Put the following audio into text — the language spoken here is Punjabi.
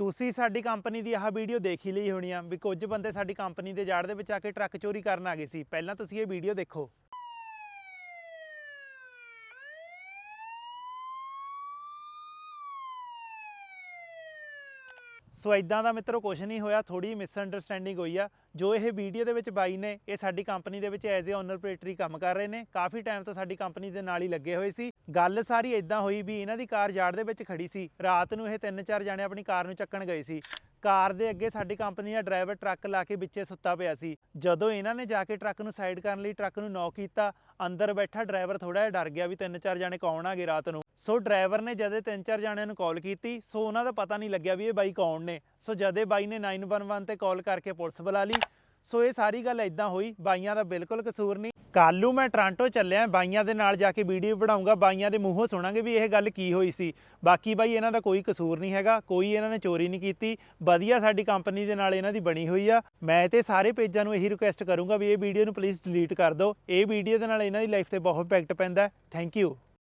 ਤੁਸੀਂ ਸਾਡੀ ਕੰਪਨੀ ਦੀ ਆਹ ਵੀਡੀਓ ਦੇਖ ਹੀ ਲਈ ਹੋਣੀ ਆ ਵੀ ਕੁਝ ਬੰਦੇ ਸਾਡੀ ਕੰਪਨੀ ਦੇ ਜਾੜ ਦੇ ਵਿੱਚ ਆ ਕੇ ਟਰੱਕ ਚੋਰੀ ਕਰਨ ਆ ਗਏ ਸੀ। ਪਹਿਲਾਂ ਤੁਸੀਂ ਇਹ ਵੀਡੀਓ ਦੇਖੋ। ਸੋ ਇਦਾਂ ਦਾ ਮਿੱਤਰੋ ਕੁਝ ਨਹੀਂ ਹੋਇਆ ਥੋੜੀ ਮਿਸਅੰਡਰਸਟੈਂਡਿੰਗ ਹੋਈ ਆ। ਜੋ ਇਹ ਵੀਡੀਓ ਦੇ ਵਿੱਚ ਬਾਈ ਨੇ, ਇਹ ਸਾਡੀ ਕੰਪਨੀ ਦੇ ਵਿੱਚ ਐਜ਼ ਏ ਓਨਰ ਪ੍ਰੋਪਰੇਟਰੀ ਕੰਮ ਕਰ ਰਹੇ ਨੇ। ਕਾਫੀ ਟਾਈਮ ਤੋਂ ਸਾਡੀ ਕੰਪਨੀ ਦੇ ਨਾਲ ਹੀ ਲੱਗੇ ਹੋਏ ਸੀ। ਗੱਲ ਸਾਰੀ ਇਦਾਂ ਹੋਈ ਵੀ ਇਹਨਾਂ ਦੀ ਕਾਰ ਯਾਰਡ ਦੇ ਵਿੱਚ ਖੜੀ ਸੀ। ਰਾਤ ਨੂੰ ਇਹ ਤਿੰਨ ਚਾਰ ਜਾਣੇ ਆਪਣੀ ਕਾਰ ਨੂੰ ਚੱਕਣ ਗਏ ਸੀ। ਕਾਰ ਦੇ ਅੱਗੇ ਸਾਡੀ ਕੰਪਨੀ ਦਾ ਡਰਾਈਵਰ ਟਰੱਕ ਲਾ ਕੇ ਵਿੱਚੇ ਸੁੱਤਾ ਪਿਆ ਸੀ। ਜਦੋਂ ਇਹਨਾਂ ਨੇ ਜਾ ਕੇ ਟਰੱਕ ਨੂੰ ਸਾਈਡ ਕਰਨ ਲਈ ਟਰੱਕ ਨੂੰ ਨੌਕ ਕੀਤਾ, ਅੰਦਰ ਬੈਠਾ ਡਰਾਈਵਰ ਥੋੜਾ ਜਿਹਾ ਡਰ ਗਿਆ ਵੀ ਤਿੰਨ ਚਾਰ ਜਾਣੇ ਕੌਣ ਆਗੇ ਰਾਤ ਨੂੰ। ਸੋ ਡਰਾਈਵਰ ਨੇ ਜਦੇ ਤਿੰਨ ਚਾਰ ਜਾਣਿਆਂ ਨੂੰ ਕਾਲ ਕੀਤੀ, ਸੋ ਉਹਨਾਂ ਦਾ ਪਤਾ ਨਹੀਂ ਲੱਗਿਆ ਵੀ ਇਹ ਬਾਈ ਕੌਣ ਨੇ। ਸੋ ਜਦੇ ਬਾਈ ਨੇ 911 ਤੇ ਕਾਲ ਕਰਕੇ ਪੁਲਿਸ ਬੁਲਾ ਲਈ ਸੋ ਇਹ ਸਾਰੀ ਗੱਲ ਇਦਾਂ ਹੋਈ, ਬਾਈਆਂ ਦਾ ਬਿਲਕੁਲ ਕਸੂਰ ਨਹੀਂ। ਕੱਲ੍ਹ ਮੈਂ ਟ੍ਰਾਂਟੋ ਚੱਲਿਆ, ਬਾਈਆਂ ਦੇ ਨਾਲ ਜਾ ਕੇ ਵੀਡੀਓ ਬਣਾਉਂਗਾ, ਬਾਈਆਂ ਦੇ ਮੂੰਹੋਂ ਸੁਣਾਂਗੇ ਵੀ ਇਹ ਗੱਲ ਕੀ ਹੋਈ ਸੀ। ਬਾਕੀ ਬਾਈ, ਇਹਨਾਂ ਦਾ ਕੋਈ ਕਸੂਰ ਨਹੀਂ ਹੈਗਾ, ਕੋਈ ਇਹਨਾਂ ਨੇ ਚੋਰੀ ਨਹੀਂ ਕੀਤੀ, ਵਧੀਆ ਸਾਡੀ ਕੰਪਨੀ ਦੇ ਨਾਲ ਇਹਨਾਂ ਦੀ ਬਣੀ ਹੋਈ ਆ। ਮੈਂ ਤੇ ਸਾਰੇ ਪੇਜਾਂ ਨੂੰ ਇਹੀ ਰਿਕੁਐਸਟ ਕਰੂੰਗਾ ਵੀ ਇਹ ਵੀਡੀਓ ਨੂੰ ਪਲੀਜ਼ ਡਿਲੀਟ ਕਰ ਦਿਓ। ਇਹ ਵੀਡੀਓ ਦੇ ਨਾਲ ਇਹਨਾਂ ਦੀ ਲਾਈਫ ਤੇ ਬਹੁਤ ਇੰਪੈਕਟ ਪੈਂਦਾ ਥੈਂਕ ਯੂ